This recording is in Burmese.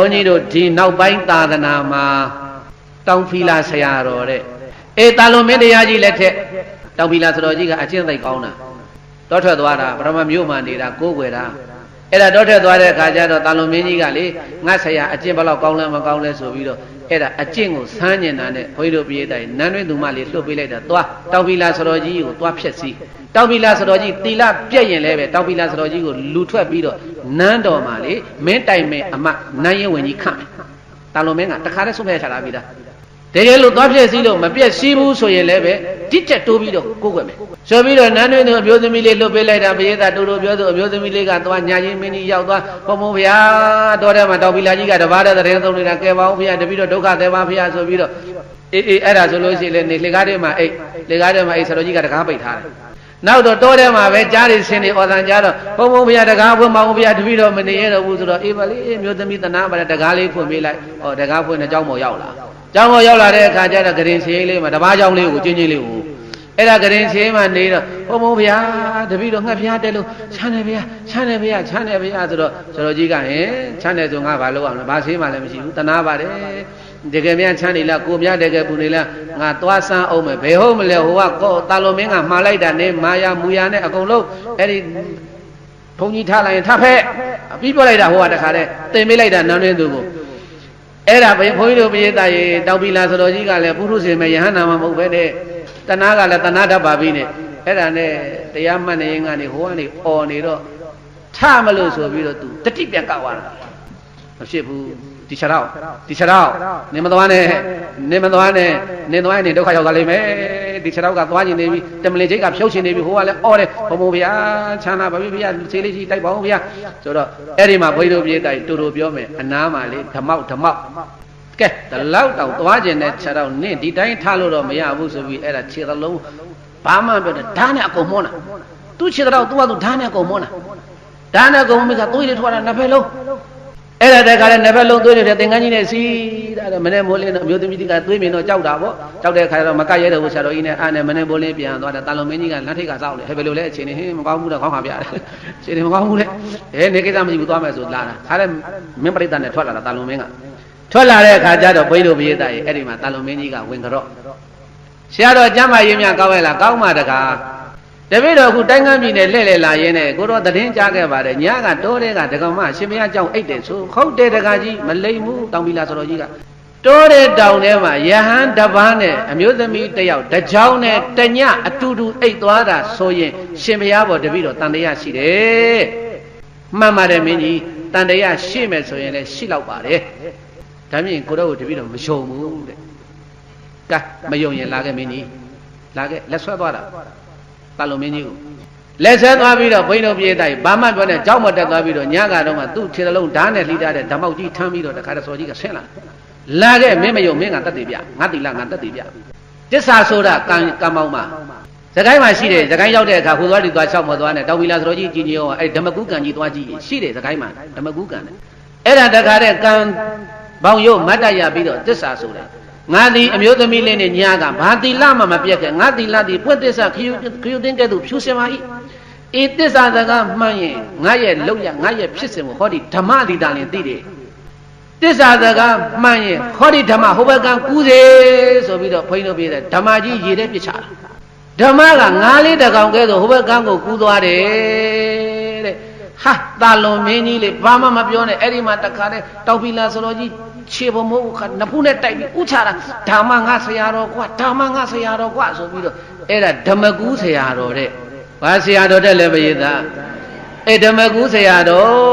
ဘုန်းကြီးတို့ဒီနောက်ပိုင်းသာသနာမှာတောင်ဖီလာဆရာတော်တဲ့အေးတာလွန်မင်းတရားကြီးလက်ထက်တောင်ဖီလာဆရာတော်ကြီးကအကျင့်သိကောင်းတာတောထွက်သွားတာပရမမြို့မှာနေတာကိုးကွယ်တာ အဲ့ဒါတောထွက်သွားတဲ့အခါကျတော့တာလွန်မင်းကြီးကလေငါဆရာအကျင့်ဘယ်လောက်ကောင်းလဲမကောင်းလဲဆိုပြီးတော့အဲ့ဒါအကျင့်ကိုဆန်းကျင်တာနဲ့ဘုန်းကြီးတို့ပြေးတိုင်းနန်းတွင်သူမလေးလှုပ်ပေးလိုက်တာသွားတောင်ဖီလာဆရာတော်ကြီးကိုသွားဖြက်စီးတောင်ဖီလာဆရာတော်ကြီးတီလာပြက်ရင်လည်းပဲတောင်ဖီလာဆရာတော်ကြီးကိုလူထွက်ပြီးတော့နန်းတော်မှာလေမင်းတိုင်မင်းအမနန်းရဲဝင်ကြီးခန့်မယ်တာလွန်မင်းကတခါတည်းဆုံးဖြတ်ချတာပြီးသား တကယ်လို့သွားပြည့်စည်းလို့မပြည့်စည်းဘူးဆိုရင်လည်းပဲတိတက်တိုးပြီးတော့ကိုယ်ွယ်မယ်ဆိုပြီးတော့နန်းတွင်သူအမျိုးသမီးလေးလွတ်ပေးလိုက်တာပရိသတ်တူတူပြောသူအမျိုးသမီးလေးကသွားညာချင်းမင်းကြီးရောက်သွားဘုံဘုံဗျာတော်တယ်မှာတောင်ပီလာကြီးကတပါးတဲ့တရင်သုံးနေတာကဲပါအောင်ဗျာတပည့်တော့ဒုက္ခသေးပါဗျာဆိုပြီးတော့အေးအေးအဲ့ဒါဆိုလို့ရှိရင်လေလေကားထဲမှာအိတ်လေကားထဲမှာအိတ်ဆရာတော်ကြီးကတကားပိတ်ထားတယ်နောက်တော့တောထဲမှာပဲကြားရစင်းနေဩဇန်ကြားတော့ဘုံဘုံဘုရားတကားဖွင့်မအောင်ဘုရားတပည့်တော်မနေရတော့ဘူးဆိုတော့အေးပါလေမျိုးသမီးတနာပါတကားလေးဖွင့်ပေးလိုက်ဟောတကားဖွင့်တဲ့เจ้าမော်ရောက်လာ ကျောင်းကိုရောက်လာတဲ့အခါကျတော့ဂရင်စီလေးမှာတပားကျောင်းလေးကိုကျင်းချင်းလေးကိုအဲ့ဒါဂရင်စီမှာနေတော့ဟိုမိုးဗျာတပည့်တော်ငှက်ဖျားတက်လို့ချမ်းတယ်ဗျာချမ်းတယ်ဗျာချမ်းတယ်ဗျာဆိုတော့ကျွန်တော်ကြီးကဟင်ချမ်းတယ်ဆိုငါဘာလုပ်အောင်လဲဘာဆေးမှလည်းမရှိဘူးတနာပါတယ်တကယ်များချမ်းနေလားကိုများတကယ်ပူနေလားငါသွားစမ်းအောင်မယ်ဘယ်ဟုတ်မလဲဟိုကကောတာလုံးမင်းကမှားလိုက်တာနဲ့မာယာမူယာနဲ့အကုန်လုံးအဲ့ဒီဘုံကြီးထားလိုက်ရင်ထဖက်ပြီးပြောလိုက်တာဟိုကတခါတည်းတင်ပေးလိုက်တာနောင်နေသူကို အဲ့ဒါဘုန်းကြီးတို့ပရိသတ်ရေတောက်ပီလာဆိုတော်ကြီးကလည်းပုရုษေမယဟန္တာမမဟုတ်ပဲနဲ့တနာကလည်းတနာတတ်ပါပြီနဲ့အဲ့ဒါနဲ့တရားမှတ်နေရင်ကနေဟိုကနေអော်နေတော့ထမလို့ဆိုပြီးတော့သူတတိပြန်ကောက်သွားတာမဖြစ်ဘူးဒီချက်တော့ဒီချက်တော့နင်မသွားနဲ့နင်မသွားနဲ့နင်သွားရင်နင်ဒုက္ခရောက်သွားလိမ့်မယ် ဒီချက်တော့ကသွားကျင်နေပြီတမလင်ချိတ်ကဖြုတ်ချင်နေပြီဟိုကလည်းအော်တယ်ဘုံဘုံဗျာချမ်းသာပါပြီဗျာခြေလေးကြီးတိုက်ပါဦးဗျာဆိုတော့အဲ့ဒီမှာဘုန်းကြီးတို့ပြေးတိုက်တူတူပြောမယ်အနားမှာလေဓမောက်ဓမောက်ကဲဒီလောက်တောင်သွားကျင်တဲ့ချက်တော့နင့်ဒီတိုင်းထားလို့တော့မရဘူးဆိုပြီးအဲ့ဒါခြေသလုံးဘာမှပြောတယ်ဓာတ်နဲ့အကုန်မောတာသူ့ခြေတော့သူ့ကသူဓာတ်နဲ့အကုန်မောတာဓာတ်နဲ့အကုန်မေးကသွေးတွေထွက်တာနှစ်ဖက်လုံး အဲ့ဒါတခါလဲနှစ်ဖက်လုံးသွေးတွေသင်္ကန်းကြီးနဲ့စီးတာမနေ့မိုးလင်းတော့အမျိုးသမီးကသွေးမြင်တော့ကြောက်တာပေါ့ကြောက်တဲ့ခါကျတော့မကရဲတော့ဘူးဆရာတော်ကြီးနဲ့အားနဲ့မနေ့မိုးလင်းပြန်သွားတယ်တာလုံမင်းကြီးကလက်ထိတ်ကစောက်လေဟဲ့ဘယ်လိုလဲအချိန်နေဟင်းမကောင်းဘူးတော့ခေါင်းခါပြတယ်အချိန်နေမကောင်းဘူးလေအဲနေကိစ္စမရှိဘူးသွားမယ်ဆိုလာတာခါလဲမင်းပရိသတ်နဲ့ထွက်လာတာတာလုံမင်းကထွက်လာတဲ့အခါကျတော့ဘိန်းတို့ပရိသတ်ရဲ့အဲ့ဒီမှာတာလုံမင်းကြီးကဝင်ကြော့ဆရာတော်ကျမ်းမာရေးများကောင်းရဲ့လားကောင်းပါတကား တပည့်တော်အခုတိုင်းကမ်းပြည်နယ်လှည့်လည်လာရင်းနဲ့ကိုတော့သတင်းကြားခဲ့ပါတယ်ညကတိုးတဲ့ကဒကမရှင်မရကြောင့်အိတ်တယ်ဆိုဟုတ်တယ်တကားကြီးမလိမ်ဘူးတောင်ပီလာဆိုတော်ကြီးကတိုးတဲ့တောင်ထဲမှာယဟန်တပန်းနဲ့အမျိုးသမီးတစ်ယောက်တကြောင်နဲ့တညအတူတူအိတ်သွားတာဆိုရင်ရှင်မရပေါ်တပည့်တော်တန်တရားရှိတယ်မှန်ပါတယ်မင်းကြီးတန်တရားရှိမယ်ဆိုရင်လည်းရှိလောက်ပါတယ်ဒါမြင်ကိုတော့တပည့်တော်မယုံဘူးတဲ့ကဲမယုံရင်လာခဲ့မင်းကြီးလာခဲ့လက်ဆွဲသွားတာ တာလုံမင်းကြီးကိုလက်ဆွဲသွားပြီးတော့ဘိန်းတို့ပြေးတိုင်းဘာမှပြောနဲ့ကြောက်မတက်သွားပြီးတော့ညကတော့မှသူ့ခြေလုံးဓာတ်နဲ့လှိထားတဲ့ဓမ္မောက်ကြီးထမ်းပြီးတော့တခါတစော်ကြီးကဆင်းလာလာခဲ့မင်းမယုံမင်းကတက်တည်ပြငါတိလာငါတက်တည်ပြတစ္ဆာဆိုတာကံကံမောင်းမှာစကိုင်းမှာရှိတယ်စကိုင်းရောက်တဲ့အခါဟိုသွားဒီသွားလျှောက်မသွားနဲ့တောင်ပီလာဆိုတော့ကြီးကြီးကြီးရောအဲ့ဓမ္မကုကံကြီးသွားကြည့်ရှိတယ်စကိုင်းမှာဓမ္မကုကံနဲ့အဲ့ဒါတခါတဲ့ကံဘောင်ရုပ်မတ်တရပြီးတော့တစ္ဆာဆိုတာ ငါသည်အမျိုးသမီးလေးနဲ့ညာကဘာတိလမှမပြတ်ခဲ့ငါတိလသည်ပွင့်သစ္စာခယူခယူသိန်းကဲ့သို့ဖြူစင်ပါ၏ဤသစ္စာစကားမှန်ရင်ငါရဲ့လောက်ရငါရဲ့ဖြစ်စဉ်ကိုဟောဒီဓမ္မဒီတာလင်သိတယ်သစ္စာစကားမှန်ရင်ဟောဒီဓမ္မဟိုဘက်ကကူးစေဆိုပြီးတော့ဘုန်းကြီးတို့ပြတဲ့ဓမ္မကြီးရေတဲ့ပြစ်ချတာဓမ္မကငါးလေးတကောင်ကဲဆိုဟိုဘက်ကကိုကူးသွားတယ်တဲ့ဟာတာလွန်မင်းကြီးလေဘာမှမပြောနဲ့အဲ့ဒီမှာတခါတည်းတောက်ပီလာဆိုတော့ကြီး ခြေဘမိုးခနဖူးနဲ့တိုက်ပြီးဥချတာဓမ္မငါဆရာတော်ကွာဓမ္မငါဆရာတော်ကွာဆိုပြီးတော့အဲ့ဒါဓမ္မကူးဆရာတော်တဲ့ဘာဆရာတော်တဲ့လည်းမရည်သားအဲ့ဓမ္မကူးဆရာတော်